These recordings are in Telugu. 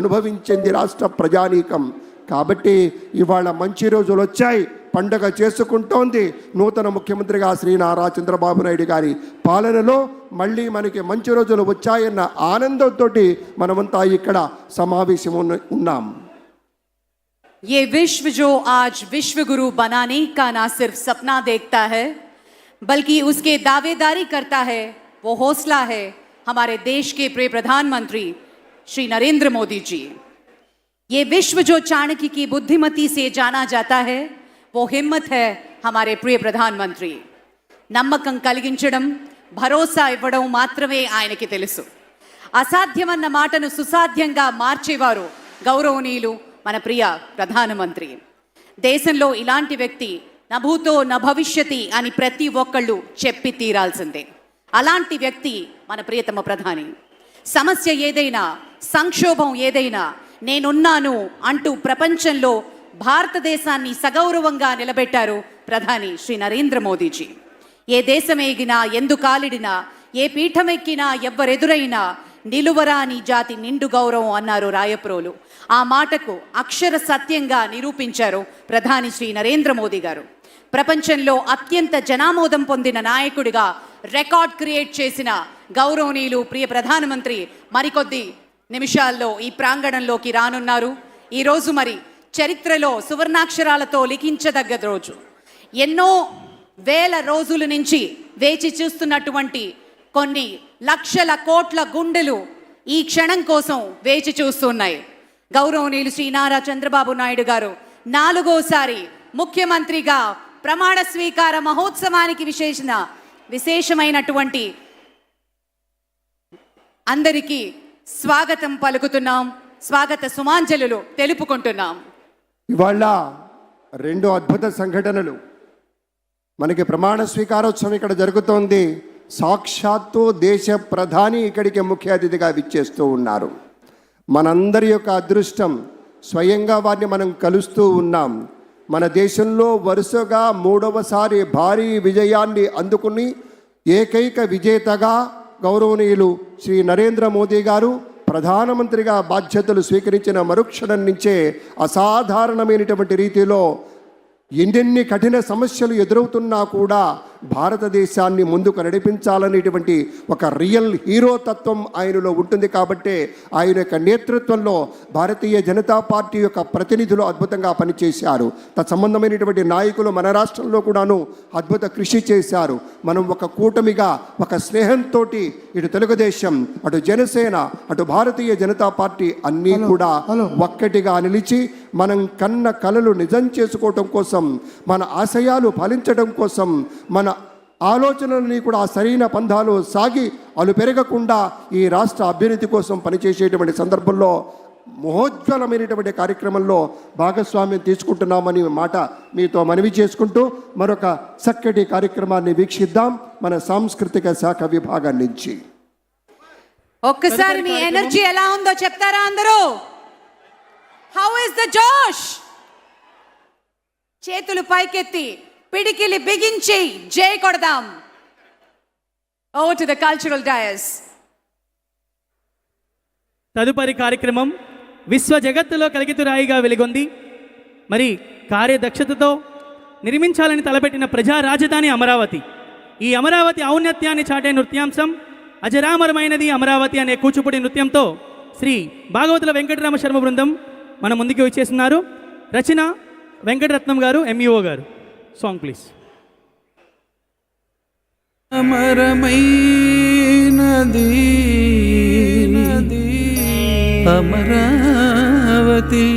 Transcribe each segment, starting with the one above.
అనుభవించింది రాష్ట్ర ప్రజానీకం కాబట్టి ఇవాళ మంచి రోజులు వచ్చాయి పండగ చేసుకుంటోంది నూతన ముఖ్యమంత్రిగా శ్రీ నారా చంద్రబాబు నాయుడు గారి పాలనలో మళ్ళీ మనకి మంచి రోజులు వచ్చాయన్న ఆనందంతో మనమంతా ఇక్కడ సమావేశం ఉన్న- ఉన్నాం ये विश्व जो आज विश्व गुरु बनाने का ना सिर्फ सपना देखता है बल्कि उसके दावेदारी करता है वो हौसला है हमारे देश के प्रिय प्रधानमंत्री श्री नरेंद्र मोदी जी ये विश्व जो चाणक्य की बुद्धिमती से जाना जाता है वो हिम्मत है हमारे प्रिय ప్రధానమంత్రి నమ్మకం కలిగించడం భరోసా ఇవ్వడం మాత్రమే ఆయనకి తెలుసు అసాధ్యమన్న మాటను సుసాధ్యంగా మార్చేవారు గౌరవనీయులు మన ప్రియ ప్రధానమంత్రి దేశంలో ఇలాంటి వ్యక్తి నభూతో న భవిష్యతి అని ప్రతి ఒక్కళ్ళు చెప్పి తీరాల్సిందే అలాంటి వ్యక్తి మన ప్రియతమ ప్రధాని సమస్య ఏదైనా సంక్షోభం ఏదైనా నేనున్నాను అంటూ ప్రపంచంలో భారతదేశాన్ని సగౌరవంగా నిలబెట్టారు ప్రధాని శ్రీ నరేంద్ర మోదీజీ. ఏ దేశమేగినా ఎందు కాలిడినా ఏ పీఠమెక్కినా ఎవ్వరెదురైనా నిలువరాని జాతి నిండు గౌరవం అన్నారు రాయప్రోలు. ఆ మాటకు అక్షర సత్యంగా నిరూపించారు ప్రధాని శ్రీ నరేంద్ర మోదీ గారు. ప్రపంచంలో అత్యంత జనామోదం పొందిన నాయకుడిగా రికార్డ్ క్రియేట్ చేసిన గౌరవనీయులు ప్రియ ప్రధానమంత్రి మరికొద్ది నిమిషాల్లో ఈ ప్రాంగణంలోకి రానున్నారు. ఈరోజు మరి చరిత్రలో సువర్ణాక్షరాలతో లిఖించదగ్గ రోజు. ఎన్నో వేల రోజుల నుంచి వేచి చూస్తున్నటువంటి కొన్ని లక్షల కోట్ల గుండెలు ఈ క్షణం కోసం వేచి చూస్తున్నాయి. గౌరవనీయులు శ్రీ నారా చంద్రబాబు నాయుడు గారు నాలుగోసారి ముఖ్యమంత్రిగా ప్రమాణ స్వీకార మహోత్సవానికి విశేషణ విశేషమైనటువంటి అందరికీ స్వాగతం పలుకుతున్నాం. స్వాగత సుమాంజలులు తెలుపుకుంటున్నాం. ఇవాళ రెండు అద్భుత సంఘటనలు. మనకి ప్రమాణ స్వీకారోత్సవం ఇక్కడ జరుగుతోంది. సాక్షాత్తు దేశ ప్రధాని ఇక్కడికి ముఖ్య అతిథిగా విచ్చేస్తూ ఉన్నారు. మనందరి యొక్క అదృష్టం స్వయంగా వారిని మనం కలుస్తూ ఉన్నాం. మన దేశంలో వరుసగా మూడవసారి భారీ విజయాన్ని అందుకుని ఏకైక విజేతగా గౌరవనీయులు శ్రీ నరేంద్ర మోదీ గారు ప్రధానమంత్రిగా బాధ్యతలు స్వీకరించిన మరుక్షణం నుంచే అసాధారణమైనటువంటి రీతిలో ఎన్నెన్ని కఠిన సమస్యలు ఎదురవుతున్నా కూడా భారతదేశాన్ని ముందుకు నడిపించాలనేటువంటి ఒక రియల్ హీరో తత్వం ఆయనలో ఉంటుంది కాబట్టే ఆయన యొక్క నేతృత్వంలో భారతీయ జనతా పార్టీ యొక్క ప్రతినిధులు అద్భుతంగా పనిచేశారు. తత్సంబంధమైనటువంటి నాయకులు మన రాష్ట్రంలో కూడాను అద్భుత కృషి చేశారు. మనం ఒక కూటమిగా ఒక స్నేహంతో ఇటు తెలుగుదేశం అటు జనసేన అటు భారతీయ జనతా పార్టీ అన్నీ కూడా ఒక్కటిగా నిలిచి మనం కన్న కలలు నిజం చేసుకోవటం కోసం మన ఆశయాలు ఫలించడం కోసం మన ఆలోచనలని కూడా ఆ సరైన పంధాలు సాగి అలు పెరగకుండా ఈ రాష్ట్ర అభ్యున్నతి కోసం పనిచేసేటువంటి సందర్భంలో మహోజ్వలమైనటువంటి కార్యక్రమంలో భాగస్వామ్యం తీసుకుంటున్నామని మాట మీతో మనవి చేసుకుంటూ మరొక చక్కటి కార్యక్రమాన్ని వీక్షిద్దాం మన సాంస్కృతిక శాఖ విభాగం నుంచి. ఒక్కసారి మీ ఎనర్జీ ఎలా ఉందో చెప్తారా అందరూ? హౌ ఇస్ ద జోష్ చేతులు పైకెత్తి. పిడికిలి బిగించి జై కొడదాం. Over to the cultural dais తదుపరి కార్యక్రమం విశ్వ జగత్తులో కలిగితురాయిగా వెలుగొంది. మరి కార్యదక్షతతో నిర్మించాలని తలపెట్టిన ప్రజా రాజధాని అమరావతి. ఈ అమరావతి ఔన్నత్యాన్ని చాటే నృత్యాంశం అజరామరమైనది అమరావతి అనే కూచిపూడి నృత్యంతో శ్రీ భాగవతుల వెంకటరామ శర్మ బృందం మన ముందుకు వచ్చేస్తున్నారు. రచన వెంకటరత్నం గారు ఎంఈఓ గారు. సాంగ్ ప్లీజ్ అమరమైనది నది అమరావతి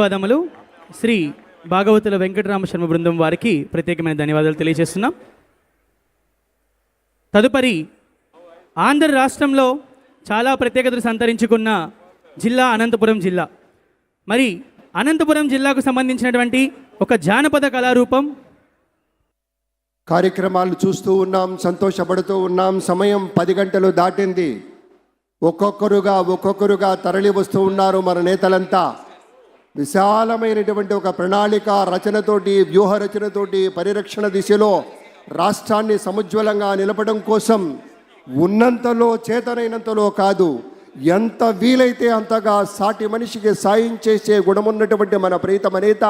ధన్యవాదములు. శ్రీ భాగవతుల వెంకటరామ శర్మ బృందం వారికి ప్రత్యేకమైన ధన్యవాదాలు తెలియజేస్తున్నాం. తదుపరి ఆంధ్ర రాష్ట్రంలో చాలా ప్రత్యేకతలు సంతరించుకున్న జిల్లా అనంతపురం జిల్లా. మరి అనంతపురం జిల్లాకు సంబంధించినటువంటి ఒక జానపద కళారూపం. కార్యక్రమాలు చూస్తూ ఉన్నాం సంతోషపడుతూ ఉన్నాం. సమయం పది గంటలు దాటింది. ఒక్కొక్కరుగా ఒక్కొక్కరుగా తరలి వస్తూ ఉన్నారు మన నేతలంతా. విశాలమైనటువంటి ఒక ప్రణాళిక రచనతోటి వ్యూహ రచనతోటి పరిరక్షణ దిశలో రాష్ట్రాన్ని సముజ్వలంగా నిలపడం కోసం ఉన్నంతలో చేతనైనంతలో కాదు ఎంత వీలైతే అంతగా సాటి మనిషికి సాయం చేసే గుణమున్నటువంటి మన ప్రీతమ నేత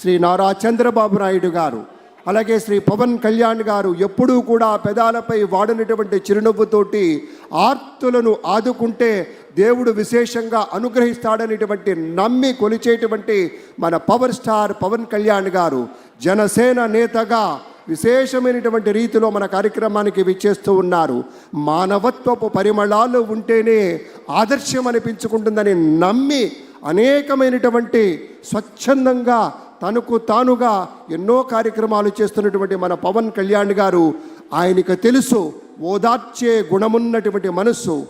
శ్రీ నారా చంద్రబాబు నాయుడు గారు. అలాగే శ్రీ పవన్ కళ్యాణ్ గారు ఎప్పుడూ కూడా పెదాలపై వాడినటువంటి చిరునవ్వుతోటి ఆర్తులను ఆదుకుంటే దేవుడు విశేషంగా అనుగ్రహిస్తాడనేటువంటి నమ్మి కొలిచేటువంటి మన పవర్ స్టార్ పవన్ కళ్యాణ్ గారు జనసేన నేతగా విశేషమైనటువంటి రీతిలో మన కార్యక్రమానికి విచ్చేస్తూ ఉన్నారు. మానవత్వపు పరిమళాలు ఉంటేనే ఆదర్శం అనిపించుకుంటుందని నమ్మి అనేకమైనటువంటి స్వచ్ఛందంగా తనకు తానుగా ఎన్నో కార్యక్రమాలు చేస్తున్నటువంటి మన పవన్ కళ్యాణ్ గారు ఆయనకు తెలుసు ఓదార్చే గుణమున్నటువంటి మనస్సు.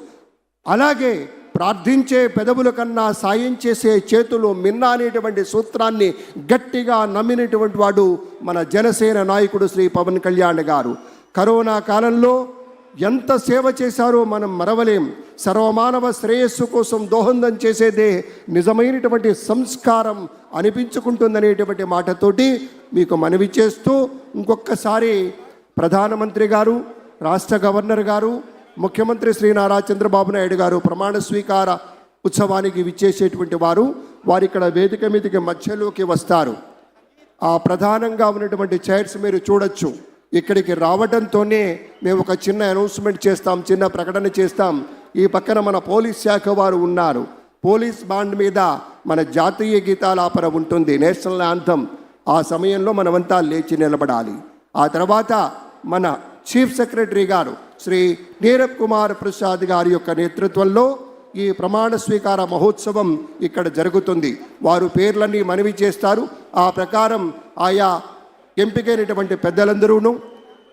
అలాగే ప్రార్థించే పెదవుల కన్నా సాయం చేసే చేతులు మిన్న అనేటువంటి సూత్రాన్ని గట్టిగా నమ్మినటువంటి వాడు మన జనసేన నాయకుడు శ్రీ పవన్ కళ్యాణ్ గారు. కరోనా కాలంలో ఎంత సేవ చేశారో మనం మరవలేం. సర్వమానవ శ్రేయస్సు కోసం దోహందం చేసేదే నిజమైనటువంటి సంస్కారం అనిపించుకుంటుందనేటువంటి మాటతోటి మీకు మనవి చేస్తూ ఇంకొకసారి ప్రధానమంత్రి గారు రాష్ట్ర గవర్నర్ గారు ముఖ్యమంత్రి శ్రీ నారా చంద్రబాబు నాయుడు గారు ప్రమాణ స్వీకార ఉత్సవానికి విచ్చేసేటువంటి వారు వారు ఇక్కడ వేదిక మీదకి మధ్యలోకి వస్తారు. ఆ ప్రధానంగా ఉన్నటువంటి చైర్స్ మీరు చూడొచ్చు. ఇక్కడికి రావడంతోనే మేము ఒక చిన్న అనౌన్స్మెంట్ చేస్తాం చిన్న ప్రకటన చేస్తాం. ఈ పక్కన మన పోలీస్ శాఖ వారు ఉన్నారు. పోలీస్ బాండ్ మీద మన జాతీయ గీతాలాపన ఉంటుంది నేషనల్ యాంథమ్ ఆ సమయంలో మనమంతా లేచి నిలబడాలి. ఆ తర్వాత మన చీఫ్ సెక్రటరీ గారు శ్రీ నీరబ్ కుమార్ ప్రసాద్ గారి యొక్క నేతృత్వంలో ఈ ప్రమాణ స్వీకార మహోత్సవం ఇక్కడ జరుగుతుంది. వారు పేర్లన్నీ మనవి చేస్తారు. ఆ ప్రకారం ఆయా ఎంపికైనటువంటి పెద్దలందరూను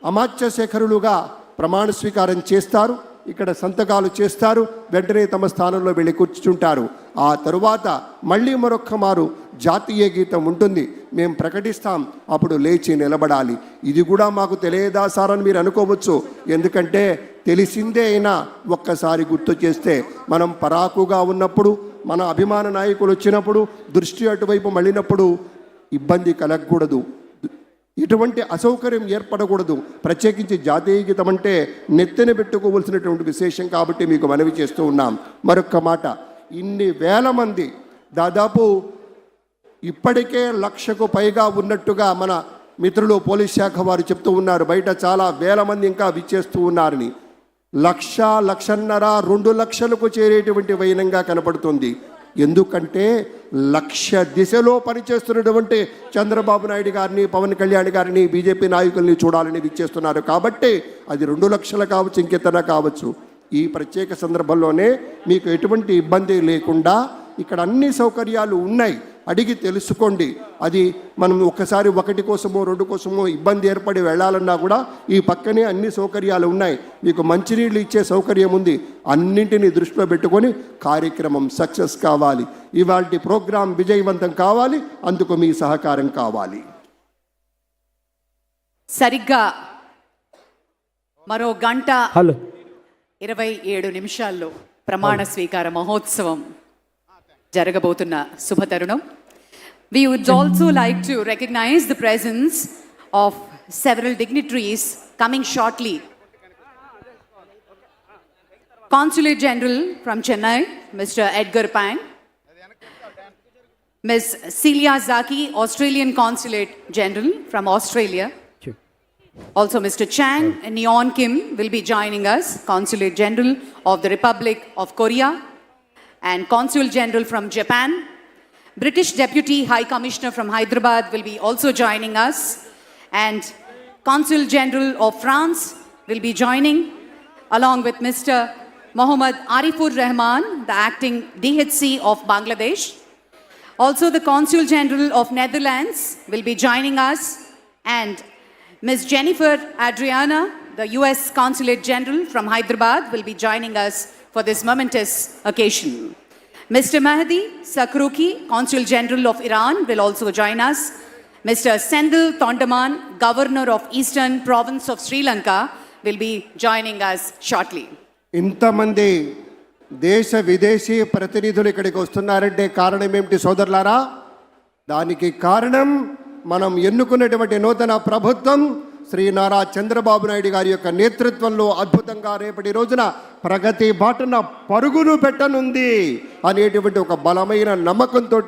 అమాత్య శేఖరులుగా ప్రమాణ స్వీకారం చేస్తారు. ఇక్కడ సంతకాలు చేస్తారు. వెంటనే తమ స్థానంలో వెళ్ళి కూర్చుంటారు. ఆ తరువాత మళ్ళీ మరొక్క మారు జాతీయ గీతం ఉంటుంది. మేము ప్రకటిస్తాం. అప్పుడు లేచి నిలబడాలి. ఇది కూడా మాకు తెలియదా సార్ అని మీరు అనుకోవచ్చు. ఎందుకంటే తెలిసిందే అయినా ఒక్కసారి గుర్తు చేస్తే మనం పరాకుగా ఉన్నప్పుడు మన అభిమాన నాయకులు వచ్చినప్పుడు దృష్టి అటువైపు మళ్ళినప్పుడు ఇబ్బంది కలగకూడదు. ఇటువంటి అసౌకర్యం ఏర్పడకూడదు. ప్రత్యేకించి జాతీయ గీతం అంటే నెత్తిన పెట్టుకోవలసినటువంటి విశేషం కాబట్టి మీకు మనవి చేస్తూ ఉన్నాం. మరొక్క మాట ఇన్ని వేల మంది దాదాపు ఇప్పటికే లక్షకు పైగా ఉన్నట్టుగా మన మిత్రులు పోలీస్ శాఖ వారు చెప్తూ ఉన్నారు. బయట చాలా వేల మంది ఇంకా విచ్చేస్తూ ఉన్నారని. లక్ష లక్షన్నర రెండు లక్షలకు చేరేటువంటి వైనంగా కనపడుతుంది. ఎందుకంటే లక్ష దిశలో పనిచేస్తున్నటువంటి చంద్రబాబు నాయుడు గారిని పవన్ కళ్యాణ్ గారిని బీజేపీ నాయకుల్ని చూడాలని విచ్చేస్తున్నారు. కాబట్టి అది రెండు లక్షలు కావచ్చు ఇంకెతన కావచ్చు. ఈ ప్రత్యేక సందర్భంలోనే మీకు ఎటువంటి ఇబ్బంది లేకుండా ఇక్కడ అన్ని సౌకర్యాలు ఉన్నాయి. అడిగి తెలుసుకోండి. అది మనం ఒక్కసారి ఒకటి కోసమో రెండు కోసమో ఇబ్బంది ఏర్పడి వెళ్ళాలన్నా కూడా ఈ పక్కనే అన్ని సౌకర్యాలు ఉన్నాయి. మీకు మంచినీళ్ళు ఇచ్చే సౌకర్యం ఉంది. అన్నింటినీ దృష్టిలో పెట్టుకొని కార్యక్రమం సక్సెస్ కావాలి. ఇవాళ ప్రోగ్రాం విజయవంతం కావాలి. అందుకు మీ సహకారం కావాలి. సరిగ్గా మరో గంట హలో. ఇరవై ఏడు నిమిషాల్లో ప్రమాణ స్వీకార మహోత్సవం జరగబోతున్న శుభతరుణం. We would also like to recognize the presence of several dignitaries coming shortly. Consulate General from Chennai, Mr. Edgar Pang. Ms. Celia Zaki, Australian Consulate General from Australia. Also, Mr. Chang and Neon Kim will be joining us, Consulate General of the Republic of Korea and Consul General from Japan. British Deputy High Commissioner from Hyderabad will be also joining us, and Consul General of France will be joining, along with Mr. Mohammad Arifur Rahman, the acting DHC of Bangladesh. Also, the Consul General of Netherlands will be joining us, and Ms. Jennifer Adriana, the US Consulate General from Hyderabad, will be joining us for this momentous occasion. Mr. Mahdi Sakruki, Consul General of Iran, will also join us. Mr. Sendil Tondaman, Governor of Eastern Province of Sri Lanka, will be joining us shortly. ఇంతమంది దేశ విదేశీ ప్రతినిధులు ఇక్కడికి వస్తున్నారంటే కారణం ఏమిటి సోదరులారా దానికి కారణం మనం ఎన్నుకున్నటువంటి నూతన ప్రభుత్వం శ్రీ నారా చంద్రబాబు నాయుడు గారి యొక్క నేతృత్వంలో అద్భుతంగా రేపటి రోజున ప్రగతి బాటన పరుగులు పెట్టనుంది అనేటువంటి ఒక బలమైన నమ్మకంతో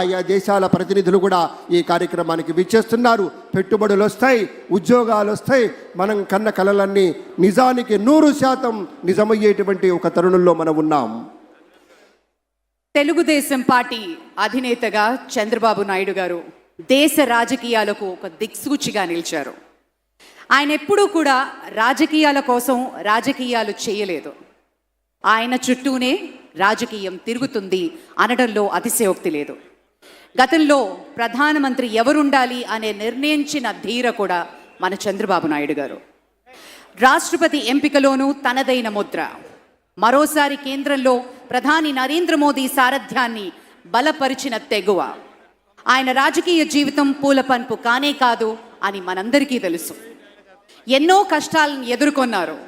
ఆయా దేశాల ప్రతినిధులు కూడా ఈ కార్యక్రమానికి విచ్చేస్తున్నారు. పెట్టుబడులు వస్తాయి ఉద్యోగాలు వస్తాయి. మనం కన్న కలలన్నీ నిజానికి నూరు శాతం నిజమయ్యేటువంటి ఒక తరుణంలో మనం ఉన్నాం. తెలుగుదేశం పార్టీ అధినేతగా చంద్రబాబు నాయుడు గారు దేశ రాజకీయాలకు ఒక దిక్సూచిగా నిలిచారు. ఆయన ఎప్పుడూ కూడా రాజకీయాల కోసం రాజకీయాలు చేయలేదు. ఆయన చుట్టూనే రాజకీయం తిరుగుతుంది అనడంలో అతిశయోక్తి లేదు. గతంలో ప్రధానమంత్రి ఎవరుండాలి అనే నిర్ణయించిన ధీర కూడా మన చంద్రబాబు నాయుడు గారు. రాష్ట్రపతి ఎంపికలోనూ తనదైన ముద్ర. మరోసారి కేంద్రంలో ప్రధాని నరేంద్ర మోదీ సారథ్యాన్ని బలపరిచిన తెగువ. ఆయన రాజకీయ జీవితం పూలపంపు కానే కాదు అని మనందరికీ తెలుసు. ఎన్నో కష్టాలను ఎదుర్కొన్నారు.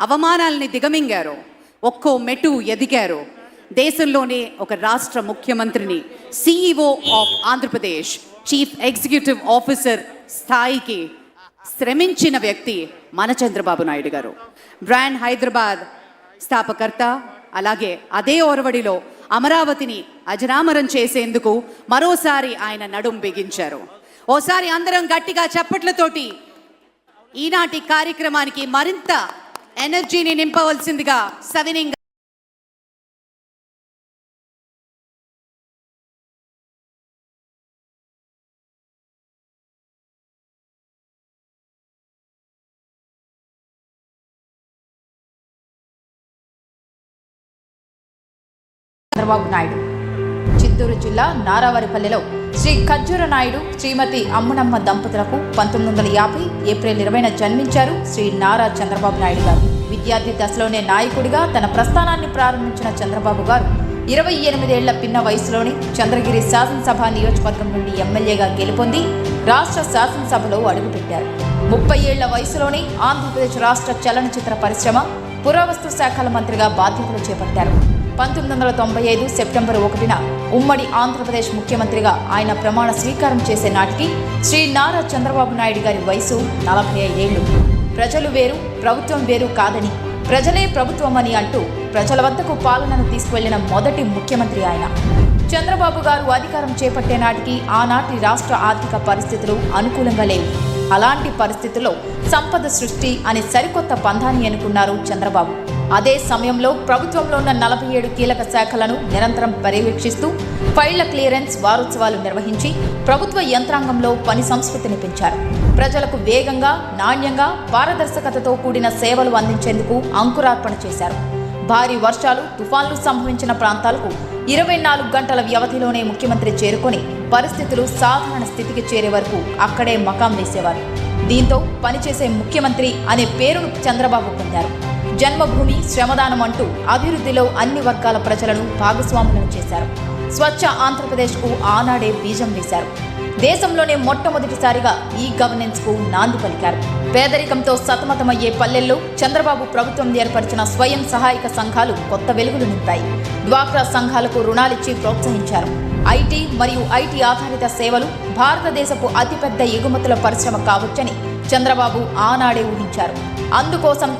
అవమానాల్ని దిగమింగారు. ఒక్కో మెటు ఎదిగారు. దేశంలోనే ఒక రాష్ట్ర ముఖ్యమంత్రిని CEO of Andhra Pradesh chief executive officer స్థాయికి శ్రమించిన వ్యక్తి మన చంద్రబాబు నాయుడు గారు. బ్రాండ్ హైదరాబాద్ స్థాపకర్త అలాగే అదే ఓరవడిలో అమరావతిని అజరామరం చేసేందుకు మరోసారి ఆయన నడుం బిగించారు. ఓసారి అందరం గట్టిగా చప్పట్లతోటి ఈనాటి కార్యక్రమానికి మరింత ఎనర్జీని నింపవలసిందిగా సవినింగ్ చంద్రబాబు నాయుడు. చిత్తూరు జిల్లా నారావారిపల్లెలో శ్రీ ఖర్జూర నాయుడు శ్రీమతి అమ్మనమ్మ దంపతులకు పంతొమ్మిది వందల యాభై ఏప్రిల్ ఇరవైన జన్మించారు శ్రీ నారా చంద్రబాబు నాయుడు గారు. విద్యార్థి దశలోనే నాయకుడిగా తన ప్రస్థానాన్ని ప్రారంభించిన చంద్రబాబు గారు ఇరవై ఎనిమిదేళ్ళ పిన్న వయసులోనే చంద్రగిరి శాసనసభ నియోజకవర్గం నుండి ఎమ్మెల్యేగా గెలుపొంది రాష్ట్ర శాసనసభలో అడుగుపెట్టారు. ముప్పై ఏళ్ళ వయసులోనే ఆంధ్రప్రదేశ్ రాష్ట్ర చలనచిత్ర పరిశ్రమ పురావస్తు శాఖల మంత్రిగా బాధ్యతలు చేపట్టారు. పంతొమ్మిది వందల తొంభై ఐదు సెప్టెంబర్ ఒకటిన ఉమ్మడి ఆంధ్రప్రదేశ్ ముఖ్యమంత్రిగా ఆయన ప్రమాణ స్వీకారం చేసే నాటికి శ్రీ నారా చంద్రబాబు నాయుడు గారి వయసు నలభై ఐదేళ్ళు ప్రజలు వేరు ప్రభుత్వం వేరు కాదని ప్రజలే ప్రభుత్వం అని అంటూ ప్రజల వద్దకు పాలనను తీసుకువెళ్ళిన మొదటి ముఖ్యమంత్రి ఆయన. చంద్రబాబు గారు అధికారం చేపట్టే నాటికి ఆనాటి రాష్ట్ర ఆర్థిక పరిస్థితులు అనుకూలంగా లేవు. అలాంటి పరిస్థితుల్లో సంపద సృష్టి అనే సరికొత్త పంధాన్ని ఎన్నుకున్నారు చంద్రబాబు. అదే సమయంలో ప్రభుత్వంలో ఉన్న నలభై ఏడు కీలక శాఖలను నిరంతరం పర్యవేక్షిస్తూ ఫైళ్ళ క్లియరెన్స్ వారోత్సవాలు నిర్వహించి ప్రభుత్వ యంత్రాంగంలో పని సంస్కృతిని పెంచారు. ప్రజలకు వేగంగా నాణ్యంగా పారదర్శకతతో కూడిన సేవలు అందించేందుకు అంకురార్పణ చేశారు. భారీ వర్షాలు తుఫాన్లు సంభవించిన ప్రాంతాలకు ఇరవై నాలుగు గంటల వ్యవధిలోనే ముఖ్యమంత్రి చేరుకొని పరిస్థితులు సాధారణ స్థితికి చేరే వరకు అక్కడే మకాం వేసేవారు. దీంతో పనిచేసే ముఖ్యమంత్రి అనే పేరును చంద్రబాబు పొందారు. జన్మభూమి శ్రమదానం అంటూ అభివృద్ధిలో అన్ని వర్గాల ప్రజలను భాగస్వాములను చేశారు. స్వచ్ఛ ఆంధ్రప్రదేశ్కు ఆనాడే బీజం వేశారు. దేశంలోనే మొట్టమొదటిసారిగా ఈ గవర్నెన్స్కు నాంది పలికారు. పేదరికంతో సతమతమయ్యే పల్లెల్లో చంద్రబాబు ప్రభుత్వం ఏర్పరిచిన స్వయం సహాయక సంఘాలు కొత్త వెలుగులు నింపాయి. డ్వాక్రా సంఘాలకు రుణాలిచ్చి ప్రోత్సహించారు. ఐటీ మరియు ఐటీ ఆధారిత సేవలు భారతదేశపు అతిపెద్ద ఎగుమతుల పరిశ్రమ కావచ్చని చంద్రబాబు ఆనాడే ఊహించారు. అందుకోసం